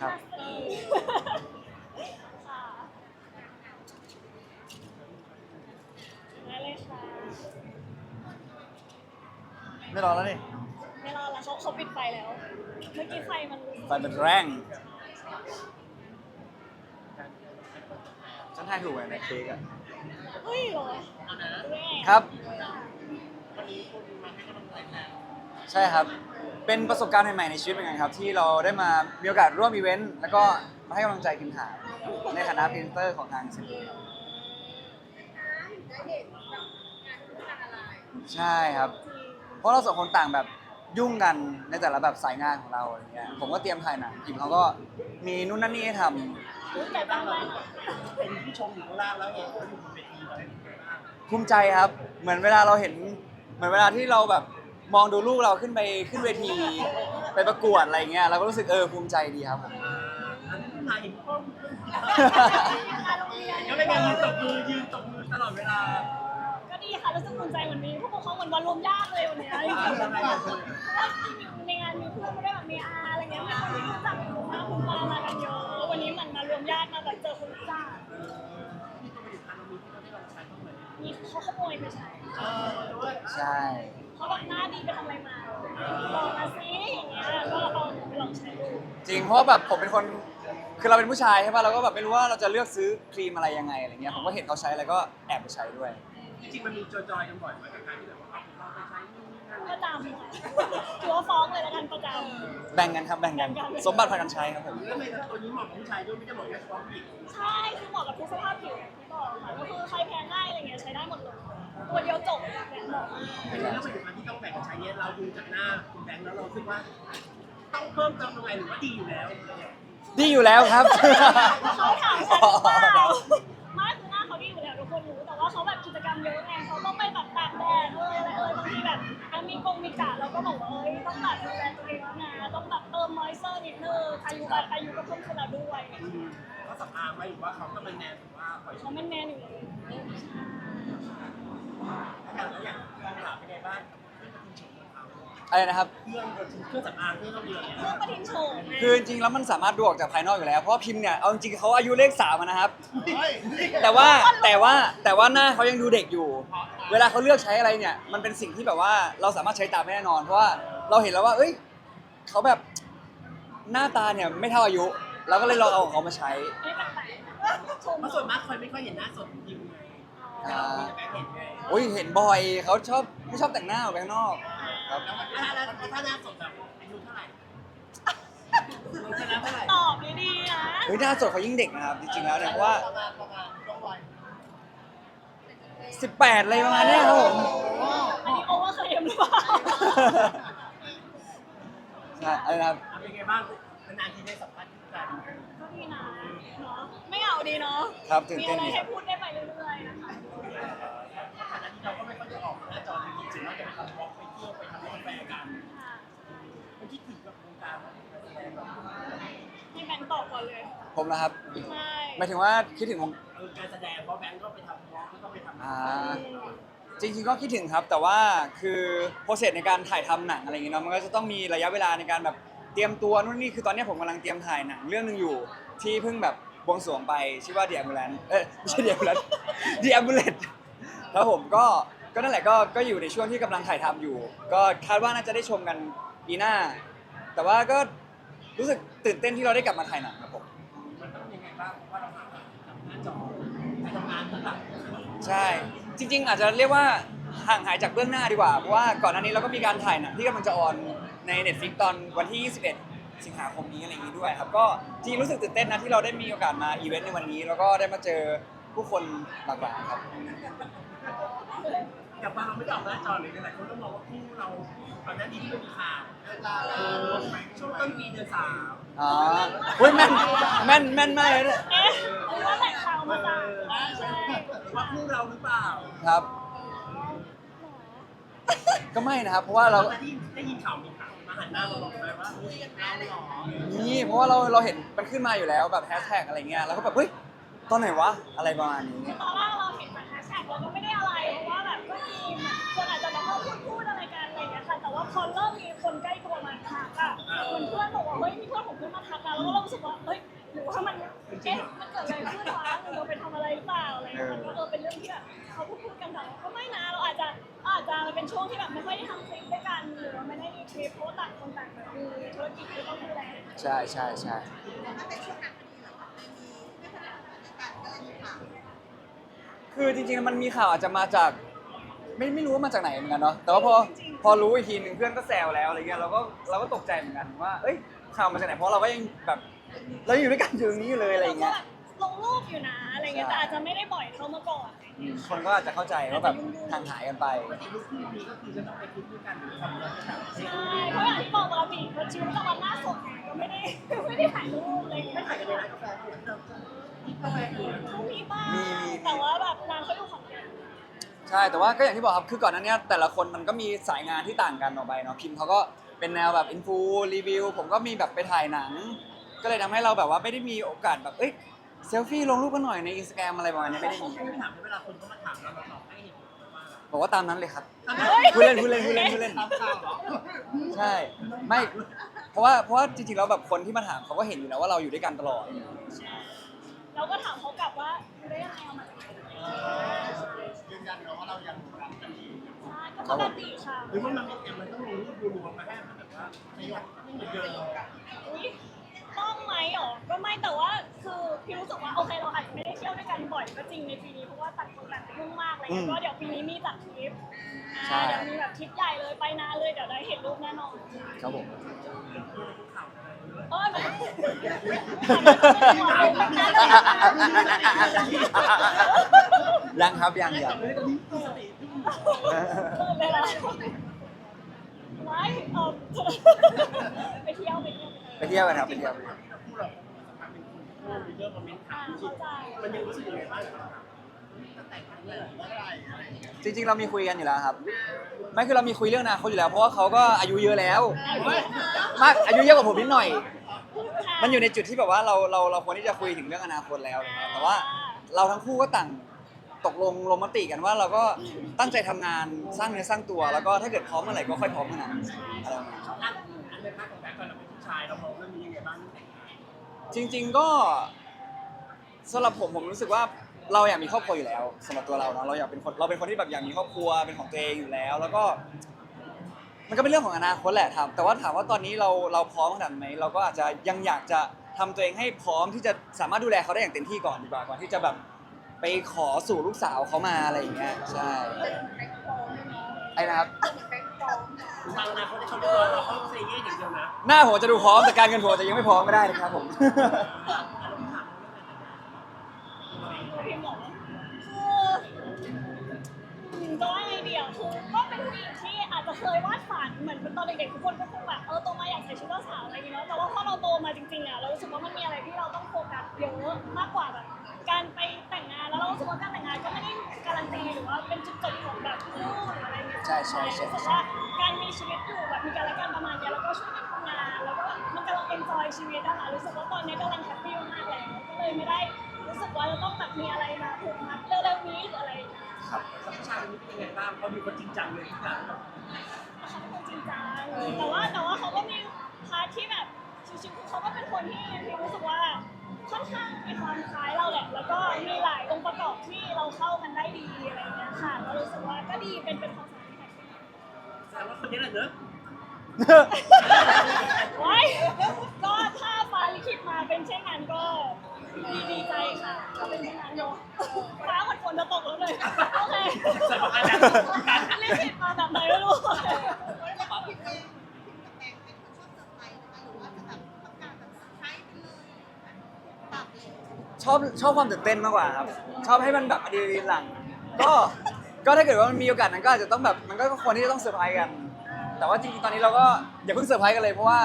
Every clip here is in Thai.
ครับ ค่ะได้เลยค่ะ ไม่รอแล้วนี่ไม่รอแล้วเขาเขาปิดไฟแล้ว เมื่อกี้ไฟมันไฟเป็นแรงฉันทายถูกไหมในเค้กอะเฮ้ยเหรอครับใช่ครับ เป็นประสบการณ์ใหม่ๆในชีวิตเหมือนกันครับ ที่เราได้มามีโอกาสร่วมอีเวนต์แล้วก็มาให้กำลังใจทีมถ่าในฐานะพรีเซนเตอร์ของทางซินใช่ครับ เพราะเราสองคนต่างแบบยุ่งกันในแต่ละแบบสายงานของเราอะไรเงี้ยผมก็เตรียมถ่ายหนังกิมเขาก็มีนู่นนั่นนี่ให้ทำรู้แต่บ้างไหมเป็นผู้ชมอยู่ข้างล่างแล้วไงเขาอยู่บนเวทีตอนนี้ภูมิใจครับ เหมือนเวลาเราเห็นเหมือนเวลาที่เราแบบ มองดูลูกเราขึ้นไปขึ้นเวที ไปประกวดอะไรเงี้ยเราก็รู้สึกเออภูมิใจดีครับผมอ่าอันนี้ถ่ายเห็นพ่อค่ะโรงเรียนก็เป็นการยืนตบมือยืนตบมือตลอดเวลา ก็ดีค่ะรู้สึกภูมิใจเหมือนมีผู้ปกครองเหมือนวันรวมญาติเลยวันเนี้ยจริงๆทำไมอะในงานมีเพื่อนมาด้วยแบบมีอาอะไรเงี้ยมีคนที่รู้จักคุณมาคุณมามากันเยอะวันนี้มันมารวมญาติมาแบบเจอคนรู้จักที่ตัวผลิตภัณฑ์เรามีที่เราได้ลองใช้บ้างไหมมีเขาขโมยไปใช้เออด้วยใช่เขาบอก หน้าดีไปทำอะไรมาบอกมาสิอย่างเงี้ยก็เอาไปลองใช้ดูจริงเพราะว่าแบบผมเป็นคนคือเราเป็นผู้ชายใช่ป่ะเราก็แบบไม่รู้ว่าเราจะเลือกซื้อครีมอะไรยังไงอะไรเงี้ยผมก็เห็นเขาใช้แล้วก็แอบไปใช้ด้วย จริงๆมันมีจอยๆกันบ่อยไหมกับการที่แบบว่าเอาของเราไปใช้นู่นนี่นั่นประจำค่ะถือว่าฟ้องเลยแล้วกันประจแบ่งกันครับแบ่งกัน แบ่งกัน สมบัติพากันใช้ครับผมแล้วทำไมตัวนี้เหมาะกับผู้ชายด้วยไม่ได้เหมาะแค่เฉพาะผู้หญิงำใช่คือเหมาะกับทุกสภาพผิวอย่างที่บอกค่ะก็คือใครแพ้ง่ายอะไรเงี้ยใช้ได้หมดเลย ตัวเดียวจบเนี่ยเหมาะมากเป็นเรื่องผลิตภัณฑ์ที่ต้องแบ่งกันใช้เนี่ยเราดูจากหน้าคุณแบงค์แล้วเราคิดว่า ต้องเพิ่มเติมตรงไหนหรือว่าดีอยู่แล้วดีอยู่แล้วครับ เขาถามฉันหรือเปล่าไม่คือหน้าเขาดีอยู่แล้วทุกคนรู้ แต่ว่าเขาแบบกิจกรรมเยอะไงเขาต้องไปแบบตากแดดเอออะไรเออบางทีแบบอะมีกงมีกะเราก็บอกว่าเอ้ยต้องแบบดูแลตัวเองแล้วนะต้องแบบเติมมอยเซอร์นิดนึงอายุแบบอายุก็เพิ่มขึ้นแล้วด้วย อืมเขาสัมภาษณ์ไว้หรือว่าเขาก็เป็นแนวหรือว่าปล่อยเขาแมนแมนๆอยู่เลย อย่างแล้วอย่างการถามเป็นไงบ้างเรื่องประทินโฉมของเขาอะไรนะครับ เครื่องเครื่องสำอางเครื่องเราเดียวเนี่ยเรื่องประทินโฉมคือจริงๆแล้วมันสามารถดูออกจากภายนอกอยู่แล้ว เพราะว่าพิมพ์เนี่ย เอาจริงๆเขาอายุเลขสามอะนะครับ แต่ว่าแต่ว่าแต่ว่าหน้าเขายังดูเด็กอยู่ เวลาเขาเลือกใช้อะไรเนี่ย มันเป็นสิ่งที่แบบว่าเราสามารถใช้ตามไม่แน่นอน เพราะว่าเราเห็นแล้วว่า เอ้ยเขาแบบหน้าตาเนี่ยไม่เท่าอายุ เราก็เลยลองเอาของเขามาใช้ ไม่แปลกๆชม เพราะส่วนมากคนไม่ค่อยเห็นหน้าสดจริง ไงแต่เรามีแต่แบงค์เห็นไงโอ้ยเห็นบ่อยเขาชอบไม่ชอบแต่งหน้าออกไปข้างนอกครับแล้วถ้าแล้วถ้าหน้าสดแบบอายุเท่าไหร่เราชนะเท่าไหร่ตอบดีๆนะเฮ้ยหน้าสดเขายิ่งเด็กนะครับจริงๆแล้วเนี่ยเพราะว่าประมาณประมาณต้องวัย18อะไรประมาณเนี้ยครับผมอันนี้โอเวอร์เคลมหรือเปล่าใช่อะไรนะครับเอาเป็นไงบ้างนานๆทีได้สัมภาษณ์กันก็ดีนะเนาะไม่เหงาดีเนาะครับตื่นมีเต้อะนไรดีคให้รับ พูดได้ไปเรื่อยๆนะคะ ฐานะที่เราก็ไม่ค่อยได้ออกหน้าจอจริงๆถึงเราจะไปทำวอล์กไปเที่ยวไปทำกาแฟกันค่ะมันคิดถึงกับวงการการแสดงแบบให้แบงค์ตอบก่อนเลย ผมนะครับใช่หมายถึงว่าคิดถึงวงเออการแสดงเพราะแบงก์ก็ไปทำวอล์กก็ต้องไปทำอ่าจริงๆก็คิดถึงครับ แต่ว่าคือโปรเซสในการถ่ายทำหนังอะไรอย่างเงี้ยเนาะมันก็จะต้องมีระยะเวลาในการแบบเตรียมตัวนู่นนี่คือตอนนี้ผมกำลังเตรียมถ่ายหนังเรื่องหนึงอยู่ที่เพิ่งแบบบ วงสรวงไปชื่อว่า The Ambulance เอ้ยไม่ใช่ The Ambulance The Ambulance ครับผมก็ก็นั่นแหละก็ก็อยู่ในช่วงที่กำลังถ่ายทำอยู่ ก็คาดว่าน่าจะได้ชมกันปีหน้า แต่ว่าก็รู้สึกตื่นเต้นที่เราได้กลับมาถ่ายหนังครับผมมันต้องยังไงบ้างว่าเราหาจากหน้าจอไปทำงานต่างใช่ จริง ๆ อาจจะเรียกว่าห่างหายจากเบื้องหน้าดีกว่าเพราะว่าก่อนหน้านี้เราก็มีการถ่ายหนังที่กำลังจะออนใน Netflix ตอนวันที่ 21 สิงหาคมนี้อะไรอย่างนี้ด้วยครับ ก็จริงรู้สึกตื่นเต้นนะที่เราได้มีโอกาสมาอีเวนต์ในวันนี้ แล้วก็ได้มาเจอผู้คนหลากหลายครับๆอย่างบางเราไม่ได้ออกหน้าจอเลยหลายคนก็มองว่าคู่เราก่อนหน้านี้ที่เป็นข่าวเออช่วงต้นปีเดือนสามอ๋อเฮ้ยแม่นแม่นแม่นมากเลยเนี่ยเอ๊ะหรือว่าแหล่งข่าวมาจากใช่ว่าคู่เราหรือเปล่าครับ ก็ไม่นะครับ เพราะว่าเราได้ยินได้ยินข่าวมีข่าวมา หันหน้ามาบอกเลยว่าเฮ้ยเราเหรอนี่เพราะว่าเราเราเห็นมันขึ้นมาอยู่แล้วแบบแฮชแท็กอะไรเงี้ยเราก็แบบเฮ้ยตอนไหนวะอะไรประมาณนี้ตอนแรกเราเห็นจากแฮชแท็กเราก็ไม่ได้อะไรเพราะว่าแบบก็มีเหมือนคนอาจจะแบบว่าพูดพูดอะไรกันอะไรอย่างเงี้ยค่ะ แต่ว่าพพอเริ่มมีคนใกล้ตัวมาทักอะเหมือนเพื่อนบอกว่าเฮ้ยมีเพื่อนของเพื่อนมาทักอะแล้วก็เรารู้สึกว่าเฮ้ยหรือว่ามันเอ๊ะมันเกิดอะไรขึ้นวะหรือเราไปทำอะไรหรือเปล่าอะไรอย่างเงี้ยมันก็เออเป็นเรื่องที่แบบเขาพูดพูดกันแต่ว่าก็ไม่นะเราอาจจะ อาจจะเป็นช่วงที่แบบไม่ค่อยได้ทำคลิปด้วยกันหรือว่าไม่ได้มีทริปเพราะว่าต่างคนต่างแบบมีธุรกิจที่ต้องดูแลใช่ใช่ใช่แต่ถ้าเป็นช่วงนั้นพอดีเหรอคะไม่มีไม่ขนาดนั้นในการก็เลยมีข่าวคือจริงๆมันมีข่าวอาจจะมาจาก ไม่ไม่รู้ว่ามาจากไหนเหมือนกันเนาะแต่ว่าพอพอรู้อีกทีหนึ่งเพื่อนก็แซวแล้วอะไรเงี้ยเราก็เราก็ตกใจเหมือนกันว่าเอ้ยข่าวมาจากไหนเพราะเราก็ยังแบบเรายังอยู่ด้วยกันอยู่ตรงนี้อยู่เลยอะไรเราก็เงี้ยแบบ ลงรูปอยู่นะอะไรเงี้ยแต่อาจจะไม่ได้บ่อยเท่าเมื่อก่อนอืมคนก็อาจจะเข้าใจว่าแบบห่างหายกันไปปกติลูกคู่นี้ก็คือจะต้องไปคิดด้วยกันหรือทำงานกันใช่เพราะอย่างที่บอกปกติชีวิตประจำวันหน้าสดไงก็ไม่ได้ไม่ได้ถ่ายรูปอะไรเงี้ไม่ยถ่ายกันในร้านกาแฟเหมือนเดิมกาแฟอยู่เขามีบ้างมีมี แต่ว่าแบบนางเขาอยู่ขอนแก่นใช่แต่ว่าก็อย่างที่บอกครับคือก่อนหนั้นเนี้ยแต่ละคนมันก็มีสายงานที่ต่างกันออกไปเนาะพิมเขาก็เป็นแนวแบบอินฟูรีวิวผมก็มีแบบไปถ่ายหนัง ก็เลยทำให้เราแบบว่าไม่ได้มีโอกาสแบบเอ้ย เซลฟี่ลงรูปกันหน่อยในอินสตาแกรมอะไรประมาณนี้ไม่ได้มีไม่ถามเวลาคนเขามาถามเราเราตอบให้เหตุผลว่าบอกว่าตามนั้นเลยครับเฮ้ยพูดเล่นพูดเล่นพูดเล่นพูดเล่นตามข่าวเหรอใช่ไม่เพราะว่าเพราะว่าจริงๆแล้วแบบคนที่มาถามเขาก็เห็นอยู่แล้วว่าเราอยู่ด้วยกันตลอดเราก็ถามเขากลับว่าอยู่ได้ยังไงเอามาจากไหนยืนยันเนาะว่าเรายังรักกันดีใช่ก็ปกติค่ะหรือว่ามันเป็นมันต้องลงรูปรวมๆมาให้มันแบบว่าในวันเดินอุ๊ยต้องไหมหรอ ก็ไม่แต่ว่าคือพี่รู้สึกว่าโอเคเราอาจจะไม่ได้เที่ยวด้วยกันบ่อยก็จริงในปีนี้เพราะว่าต่างคนต่างยุ่งมากอะไรเงี้ยอืมก็เดี๋ยวปีนี้มีจัดทริปใช่อ่าเดี๋ยวมีแบบทริปใหญ่เลยไปนานเลยเดี๋ยวได้เห็นรูปแน่นอนครับผมเออไม่ยังครับยังยังเวลาไม่เออไปเที่ยวไปเที่ยวไปเที่ยวกันครับไปเที่ยวไป เที่ยวคู่เรามีเรื่องคอมเมนต์ถาอ่ามจริเข้างใจมันยังรู้สึกยังไงบ้างจะแต่งงานเมื่อไหร่อะไรอย่างเงี้ยจริงๆ เรามีคุยกันอยู่แล้วครับ ไม่คือเรามีคุยเรื่องอนาคตอยู่แล้ว เพราะว่าเขาก็อายุเยอะแล้ว มากอายุเยอะกว่าผมนิดหน่อย มันอยู่ในจุดที่แบบว่าเราเราเราควรที่จะคุยถึงเรื่องอนาคตแล้วนะครับแต่ว่าเราทั้งคู่ก็ต่างตกลงลงมติกันว่าเราก็ตั้งใจทำงานสร้างเนื้อสร้างตัว แล้วก็ถ้าเกิดพร้อมเมื่อไหร่ก็ค่อยพร้อมเมื่อนั้นอะไรประมาณนั้นอันอันในภาคของแบ็คก่อนเราเป็นผู้ชายเรามองเรื่องนี้ยังไงบ้างแต่งงานจริง ๆ ก็ สำหรับผมผมรู้สึกว่าเราอยากมีครอบครัวอยู่แล้วสำหรับตัวเราเนาะเราอยากเป็นคนเราเป็นคนที่แบบอยากมีครอบครัวเป็นของตัวเองอยู่แล้ว แล้วก็ มันก็เป็นเรื่องของอนาคตแหละถามแต่ว่าถามว่าตอนนี้เราเราพร้อมขนาดไหนเราก็อาจจะยังอยากจะทำตัวเองให้พร้อมที่จะสามารถดูแลเขาได้อย่างเต็มที่ก่อนดีกว่าก่อนที่จะแบบไปขอสู่ลูกสาวเขามาอะไรอย่างเงี้ยใช่ไอ้นะครับทางอนาคตที่เขาไม่ร้อนเราเขาเซเย่อย่างเดียวนะหน้าผมจะดูพร้อมแต่การเงินผมจะยังไม่พร้อมก็ได้นะครับผมพิมพ์บอกว่าคืออืมจะว่าไงดีอะคือ ก็เป็นผู้หญิงที่อาจจะเคยวาดฝันเหมือนตอนเด็กๆทุกคนก็คงแบบเออโตมาอยากใส่ชุดเจ้าสาวอะไรอย่างเงี้ยเนอะแต่ว่าพอเราโตมาจริงๆอะเรารู้สึกว่ามันมีอะไรที่เราต้องโฟกัสเยอะมากกว่าแบบ การไปแต่งงานแล้วเรารู้สึกว่าการแต่งงานก็ไม่ได้การันตีหรือว่าเป็นจุดจบของแบบคู่หรืออะไรเงี้ยใช่ใช่ใช่รู้สึกว่าการมีชีวิตอยู่แบบมีกันและกันประมาณเนี้ยแล้วก็ช่วยกันทำงานแล้วก็มันกำลังเอนจอยชีวิตอะค่ะรู้สึกว่าตอนนี้กำลังแฮปปี้มากแล้วก็เลยไม่ได้ รู้สึกว่าจะต้องแบบมีอะไรมาผูกมัดเร็วๆนี้หรืออะไรอย่างเงี้ยครับสัมชาตินี้เป็นยังไงบ้างเขาดูคนจริงจังเลยทุกอย่างเขาเป็นคนจริงจังแต่ว่าแต่ว่าเขาก็มีพาร์ทที่แบบชิวๆคือเขาก็เป็นคนที่ที่รู้สึกว่าค่อนข้างมีความคล้ายเราแหละ แล้วก็มีหลายองค์ประกอบที่เราเข้ากันได้ดีอะไรอย่างเงี้ยค่ะเรารู้สึกว่าก็ดีเป็นเป็นความสัมพันธ์ที่แฮปปี้แสดงว่าคนนี้แหละเนอะไว้ก็ถ้าฟ้าลิขิตมาเป็นเช่นนั้นก็ ดีใจค่ะก็เป็นเช่นนั้นเนาะฟ้าเหมือนฝนจะตกแล้วเลย โอเคลิขิตมาแบบไหนไม่รู้แล้วก็พิมพ์เองพิมพ์กับแบงค์เป็นคนชอบไพรส์นการแบบเซอร์ไพรส์ไปเลยปรับเลยชอบชอบความตื่นเต้นมากกว่าครับ ชอบให้มันแบบอะดรีนาลีนหลัง ก็ก็ถ้าเกิดว่ามันมีโอกาสนั้นก็อาจจะต้องแบบมันก็ควรที่จะต้องเซอร์ไพรส์กัน แต่ว่าจริงๆตอนนี้เราก็อย่าเพิ่งเซอร์ไพรส์กันเลยเพราะว่า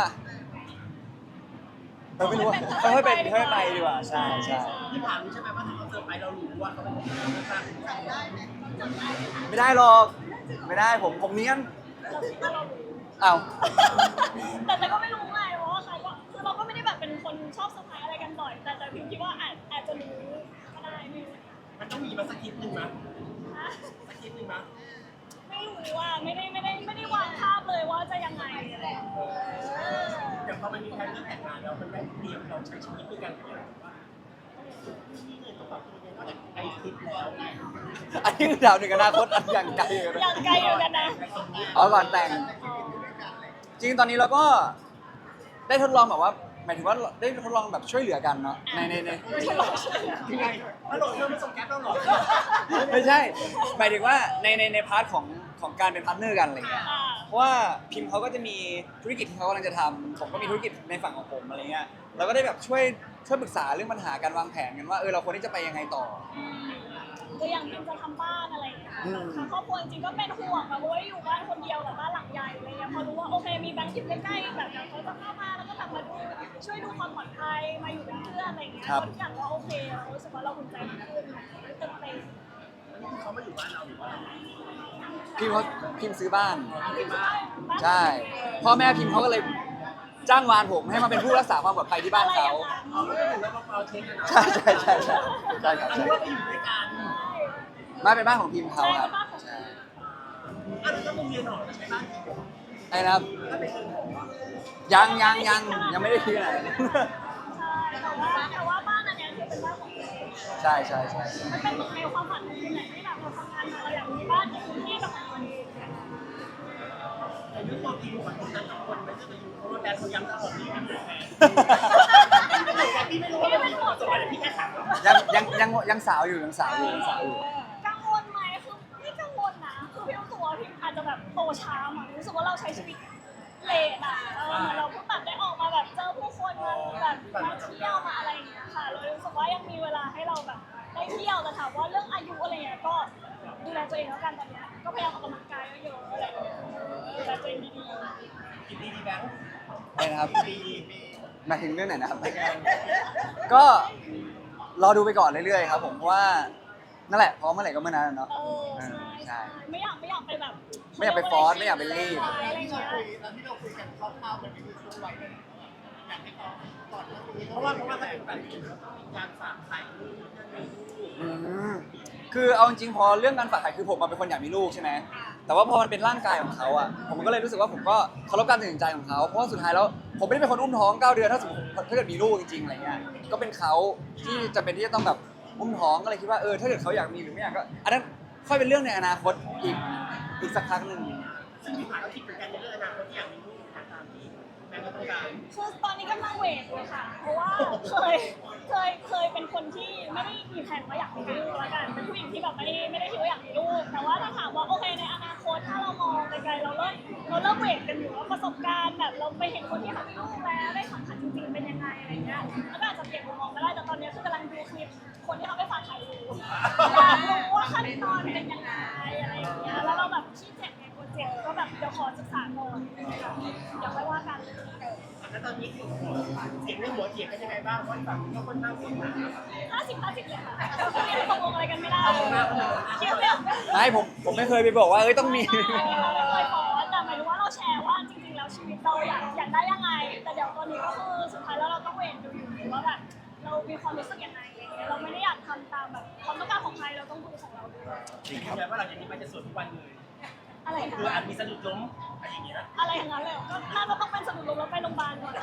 เราไม่รู้ว่าค่อยๆเป็นค่อยๆไปดีกว่าใช่ใช่ที่ถามนี่ใช่ไหมว่าถ้าเขาเจอไปเรารู้ว่าเขาเป็นคนข้างจำได้ไหมจำได้ไหมไม่ได้หรอกไม่ได้ผมผมเนี้ยนเราคิดว่าเรารู้อ้าวแต่แต่ก็ไม่รู้ไงเพราะว่าใครก็คือเราก็ไม่ได้แบบเป็นคนชอบเซอร์ไพรส์อะไรกันบ่อย แต่แต่พิมคิดว่าอาจอาจจะรู้ก็ได้ไม่รู้มันต้องมีมาสักคลิปหนึ่งมั้ยนะสักคลิปหนึ่งมั้ยไม่รู้ ว่าไม่ได้ไม่ได้ไม่ได้วางภาพเลยว่าจะยังไงอะไรอย่างเงี้ยอย่างพอมันมีแพลนเรื่องแต่งงานแล้วมันได้เตรียมเราใช้ชีวิตด้วยกันอย่างว่านี่เลยต้องปรับตัวยังว่าไอ้คิดแล้วอันนี้คือดาวหนึ่งอนาคตอันอย่างไกลเลยนะยังไกลอยู่กันนะเอาก่อนแต่งจริงๆตอนนี้เราก็ได้ทดลองแบบว่า หมายถึงว่าได้ทดลองแบบช่วยเหลือกันเนาะในในในยังไงฮัลโหลเธอไม่ส่งแก๊ปเราหรอ ไม่ใช่ หมายถึงว่าในในในพาร์ทของ ของการเป็นพาร์ทเนอร์กันอะไรเงี้ยอ่าเพราะว่าพิมพ์เขาก็จะมีธุรกิจที่เขากำลังจะทำผมก็มีธุรกิจในฝั่งของผมอะไรเงี้ย เราก็ได้แบบช่วยช่วยปรึกษาเรื่องปัญหาการวางแผนกันว่าเออเราควรที่จะไปยังไงต่อ ก็อย่างพิมจะทำบ้านอะไรอย่างเงี้ยอืม ทางครอบครัวจริงๆก็เป็นห่วงแบบว่าอยู่บ้านคนเดียวแบบบ้านหลังใหญ่อะไรเงี้ยพอรู้ว่าโอเคมีแบงค์อยู่ใกล้ๆแบบเดี๋ยวเขาจะเข้ามาแล้วก็แบบมาดูช่วยดูความปลอดภัยมาอยู่เป็นเพื่อนอะไรเงี้ยทุกอย่างก็โอเคเรารู้สึกว่าเราอุ่นใจมากขึ้นเต็มเต็มเขามาอยู่บ้านเราหรือว่า พิมพ์เขาพิมพ์ซื้อบ้านพิมบ้าน ใช่ พ่อแม่พิมพ์เขาก็เลยจ้างวานผมให้มาเป็นผู้รักษาความปลอดภัยที่บ้านเขาเอาไม่ได้ถึงแล้วเปล่าเช็คกันนะใช่ใช่ใช่ใช่ใช่ครับอันใช่นี้ว่าไปอยู่ด้วยกันบ้านเป็นบ้านของพิมพ์เขาครับใช่อันนี้ก็เป็นเรียนหอใช่ไหมไอ้นะครับถ้าเป็นเรียนหอยังยังยังยังไม่ได้ที่ไหนใช่แต่ว่าแต่ว่าบ้านอันเนี้ยคือเป็นบ้านของตัว ใช่ใช่ใช่มันเป็นเหมือนแนวความฝันของคุณแหละที่แบบเราทำงานมาเราอยากมีบ้านเป็นที่กับตัวเองแต่ยุคตัวทีมของตรงนั้นกับคนไม่จะไปอยู่เพราะว่าแบรนด์เขาย้ำตลอดนี่เป็นแฟนพี่ไม่รู้ว่าเป็นหัวสวยพี่แค่ถามยังยังยังยังสาวอยู่ยังสาวอยู่ยังสาวอยู่กังวลไหมคือไม่กังวลนะคือพี่รู้สึกว่าพี่อาจจะแบบโตช้าอะรู้สึกว่าเราใช้ชีวิตเลทอะเออเหมือนเราเพิ่งแบบได้ออกมาแบบ ตัวเองแล้วกันตอนเนี้ยก็พยายามออกกำลังกายเยอะๆอะไรอย่างเงี้ยดูแลตัวเองดีๆกินดีดีแบงค์ไอ้นะครับดีหมายถึงเรื่องไหนนะครับ ก็รอดูไปก่อนเรื่อยๆครับ ผมเพราะว่านั่นแหละพร้อมเมื่อไหร่ก็เมื่อนั้นอะเนาะเออเอใช่อใช่ ใช่ไม่อยากไม่อยากไปแบบไม่อยากไปฟอร์สไม่อยากไปรีบ อะไรเงี้ย ตอนที่เราคุยกันคร่าวๆมันมีช่วงวัยนั้น อยากให้เขาก่อนเรื่องนี้เพราะว่าเพราะว่าถ้าเป็นแบบนี้มันต้องมีการฝากไข่ลูกนั่นนี่ลูกอืมคือเอาจริงๆพอเรื่องการฝากไข่คือผมมาเป็นคนอยากมีลูกใช่ไหมแต่ว่าพอมันเป็นร่างกายของเขาอะผมก็เลยรู้สึกว่าผมก็เคารพการตัดสินใจของเขาเพราะว่าสุดท้ายแล้วผมไม่ได้เป็นคนอุ้มท้องเก้าเดือนถ้าสมมติถ้าเกิดมีลูกจริงๆอะไรเงี้ยก็เป็นเขาที่จะเป็นที่จะต้องแบบอุ้มท้องก็เลยคิดว่าเออถ้าเกิดเขาอยากมีหรือไม่อยากก็อันนั้นค่อยเป็นเรื่องในอนาคตอีกอีกสักพักหนึ่งซึ่งที่ผ่านก็คิดเหมือนกันในเรื่องอนาคตที่อยากมีลูก คือตอนนี้กำลังเวทเลยค่ะ เพราะว่าเคยเคยเคยเป็นคนที่ไม่ได้มีแผนว่าอยากมีลูกแล้วกันเป็นผู้หญิงที่แบบไม่ได้ไม่ได้คิดว่าอยากมีลูก แต่ว่าถ้าถามว่าโอเคในอนาคตถ้าเรามองไกลๆเราเริ่มเราเริ่มเวทกันอยู่ว่าประสบการณ์แบบเราไปเห็นคนที่เขามีลูกแล้วได้สัมผัสจริงๆเป็นยังไงอะไรเงี้ยแล้วก็อาจจะเปลี่ยนมุมมองไปได้แต่ตอนนี้ อนนี้คือเสียงในหัวเถียงกันยังไงบ้างว่าฝั่งก็ค่อนข้างเสียงหนาห้าสิบห้าสิบเลยค่ะยังตกลงอะไรกันไม่ได้เชื่อไหมไม่ผมผมไม่เคยไปบอกว่าเอ้ยต้องมีเราไม่เคยฟ้อนแต่หมายถึงว่าเราแชร์ว่าจริงๆแล้วชีวิตเราอยากอยากได้ยังไง แต่เดี๋ยวตอนนี้ก็คือสุดท้ายแล้วเราต้องเวทดูอยู่ว่าแบบเรามีความรู้สึกยังไงอะไรเงี้ยเราไม่ได้อยากทำตามแบบความต้องการของใครเราต้องดูของเราด้วยจริงๆว่าหลังจากนี้มันจะสวดทุกวันเลยอะไรคืออาคะจมีสะดุดล้ม อะไรอย่างเงี้ยอะไรอย่างนั้นเลยก็น่าจะต้องเป็นสมุดลมแล้วไปโรงพยาบาลก่อน